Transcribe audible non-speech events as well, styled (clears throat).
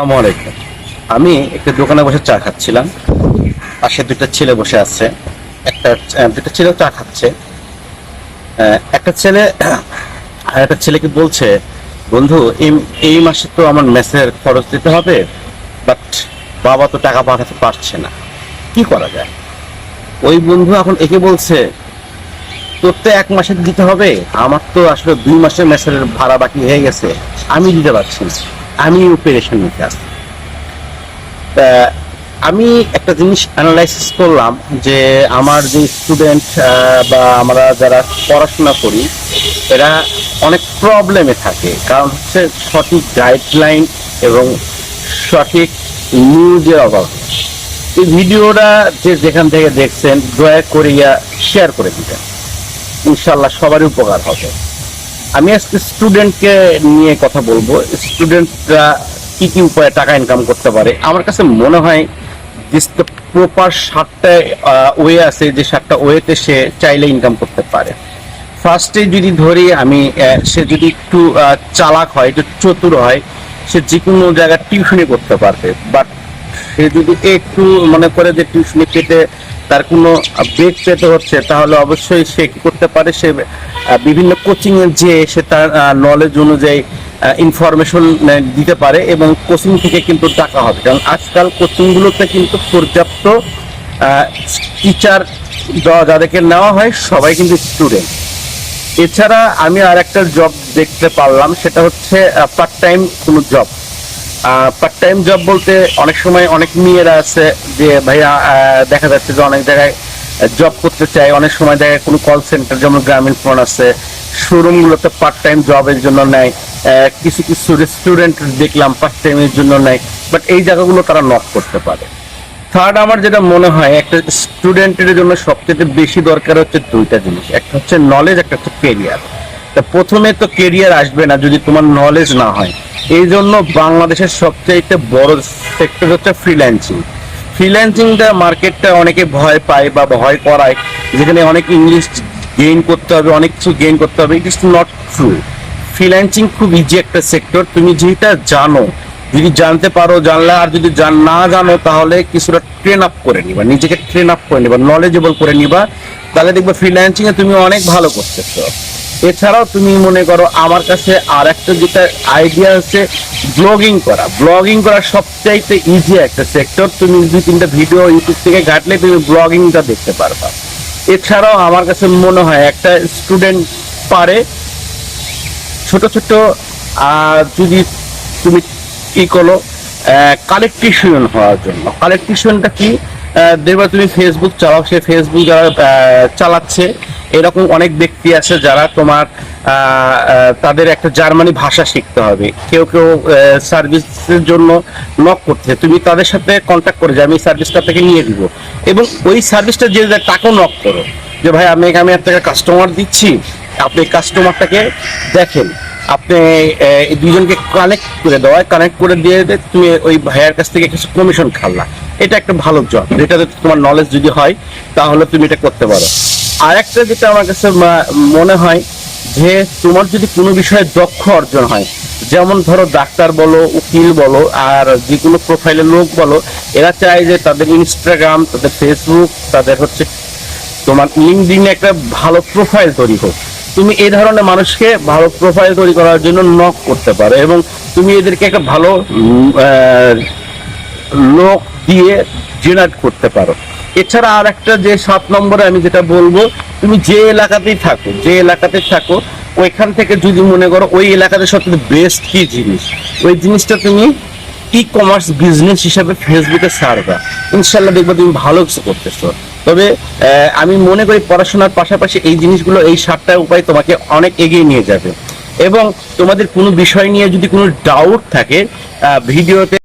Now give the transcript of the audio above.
আলাইকুম। আমি একটা দোকানে বসে চা খাচ্ছিলাম। পাশে দুটো ছেলে বসে আছে। একটা দুটো ছেলেও চা খাচ্ছে। একটা ছেলে, (clears throat) আর একটা ছেলেকে বলছে, বন্ধু, এই এই মাসে তো আমার মেসের খরচ দিতে হবে, বাট বাবা তো টাকা পাঠাতে পারছে না। কি করা যায়? ওই বন্ধু এখন একে বলছে, তোর তো এক মাসের দিতে হবে। আমার তো আসলে দুই মাসের মেসের ভাড়া বাকি হয়ে গেছে। আমি দিতে পারছি না। আমি অপারেশন নিতে আসছি। তা, আমি একটা জিনিস অ্যানালাইসিস করলাম যে আমার যে স্টুডেন্ট বা আমরা যারা পড়াশোনা করি, এরা অনেক প্রবলেমে থাকে। কারণ হচ্ছে সঠিক গাইডলাইন এবং সঠিক নিউজের অভাব। এই ভিডিওটা যে যেখান থেকে দেখছেন, দয়া করিয়া শেয়ার করে দিবেন। ইনশাল্লাহ সবারই উপকার হবে। আমি আজকে স্টুডেন্টকে নিয়ে কথা বলব। স্টুডেন্টরা কি কি উপায়ে টাকা ইনকাম করতে পারে? আমার কাছে মনে হয় প্রপার সাতটা ওয়ে আছে যে সাতটা ওয়েতে সে চাইলে ইনকাম করতে পারে। ফার্স্টে যদি ধরি আমি সে যদি একটু চালাক হয়, একটু চতুর হয়, সে যে কোনো জায়গায় টিউশনি করতে পারবে। বাট সে যদি একটু মনে করে যে টিউশনি পেতে তার কোনো বেগ পেতে হচ্ছে, তাহলে অবশ্যই সে কি করতে পারে? সে বিভিন্ন কোচিং এ যে সে তার নলেজ অনুযায়ী ইনফরমেশন দিতে পারে এবং কোচিং থেকে কিন্তু টাকা হবে। কারণ আজকাল কোচিংগুলোতে কিন্তু পর্যাপ্ত টিচার যাদেরকে নেওয়া হয়, সবাই কিন্তু স্টুডেন্ট এছাড়া আমি আর একটা জব দেখতে পারলাম, সেটা হচ্ছে পার্ট টাইম কোনো জব পার্ট টাইম জব বলতে অনেক সময় অনেক মেয়েরা আছে যে, ভাইয়া দেখা যাচ্ছে যে অনেক জায়গায় জব করতে চায় অনেক সময় জায়গায় কোনো কল সেন্টার যেমন গ্রামীণ ফোন আছে শোরুম গুলোতে পার্ট টাইম জবের জন্য নেয়। কিছু কিছু রেস্টুরেন্ট দেখলাম পার্ট টাইমের জন্য নেয়। বাট এই জায়গাগুলো তারা নক করতে পারে। থার্ড আমার যেটা মনে হয়, একটা স্টুডেন্টের জন্য সবচেয়ে বেশি দরকার হচ্ছে দুইটা জিনিস। একটা হচ্ছে নলেজ একটা হচ্ছে কেরিয়ার তা প্রথমে তো কেরিয়ার আসবে না যদি তোমার নলেজ না হয়। এই জন্য বাংলাদেশের সবচাইতে বড় সেক্টর হচ্ছে ফ্রিল্যান্সিং ফ্রিল্যান্সিংটা মার্কেটটা অনেকে ভয় পায় বা ভয় করায়, যেখানে অনেক ইংলিশ গেইন করতে হবে, অনেক কিছু গেইন করতে হবে it is not true freelancing খুব ইজি একটা সেক্টর তুমি যেটা জানো, যদি জানতে পারো, জানলে আর যদি না জানো, তাহলে কিছুটা ট্রেন আপ করে নিবা, নিজেকে ট্রেন আপ করে নিবা নলেজেবল করে নিবা, তাহলে দেখবে ফ্রিল্যান্সিংয়ে তুমি অনেক ভালো করতেছো। এছাড়াও তুমি মনে করো আমার কাছে আর একটা যেটা আইডিয়া হচ্ছে ব্লগিং করা। ব্লগিং করা সবচাইতে ইজি একটা সেক্টর তুমি দুই তিনটা ভিডিও ইউটিউব থেকে ঘাটলে তুমি ব্লগিংটা দেখতে পারবা। এছাড়াও আমার কাছে মনে হয় একটা স্টুডেন্ট পারে, ছোট ছোট যদি তুমি কি করো কালেকটিশন হওয়ার জন্য। কালেকটিশনটা কি? দেখবে তুমি ফেসবুক চালাও, সে ফেসবুক যারা চালাচ্ছে এরকম অনেক ব্যক্তি আছে যারা তোমার তাদের একটা জার্মানি ভাষা শিখতে হবে। কেউ কেউ সার্ভিসের জন্য নক করছে। তুমি তাদের সাথে কন্ট্যাক্ট করে যে আমি সার্ভিসটা থেকে নিয়ে দিব। এবং ওই সার্ভিসটা যে তাকেও নক করো। যে ভাই, আমি আমি আপনাকে কাস্টমার দিচ্ছি, আপনি কাস্টমারটাকে দেখেন। আপনি দুজনকে কানেক্ট করে দেওয়া কানেক্ট করে দিয়ে তুমি ওই ভাইয়ার কাছ থেকে কিছু কমিশন খাল্লা এটা একটা ভালো জব যেটাতে তোমার নলেজ যদি হয়, তাহলে তুমি এটা করতে পারো। আর একটা যেটা আমার কাছে মনে হয় যে তোমার যদি কোনো বিষয়ে দক্ষ অর্জন হয়, যেমন ধরো ডাক্তার বলো, উকিল বলো, আর যে কোনো প্রোফাইলের লোক বলো, এরা চায় যে তাদের ইনস্টাগ্রাম তাদের ফেসবুক তাদের হচ্ছে তোমার লিঙ্কডিন একটা ভালো প্রোফাইল তৈরি হোক। তুমি এই ধরনের মানুষকে ভালো প্রোফাইল তৈরি করার জন্য নক করতে পারো এবং তুমি এদেরকে একটা ভালো লোক দিয়ে জেনারেট করতে পারো। এছাড়া আর একটা যে সাত নম্বরে আমি যেটা বলব, তুমি যে এলাকাতেই থাকো, যে এলাকাতে থাকো, ওইখান থেকে যদি মনে করো ওই এলাকাতে সবচেয়ে বেস্ট কি জিনিস? ওই জিনিসটা তুমি ই কমার্স বিজনেস হিসাবে ফেসবুকে ছাড়বা। ইনশাল্লাহ দেখবে তুমি ভালো কিছু করতেছো। তবে আমি মনে করি পড়াশোনার পাশাপাশি এই জিনিসগুলো, এই সাতটা উপায় তোমাকে অনেক এগিয়ে নিয়ে যাবে। এবং তোমাদের কোনো বিষয় নিয়ে যদি কোনো ডাউট থাকে ভিডিওতে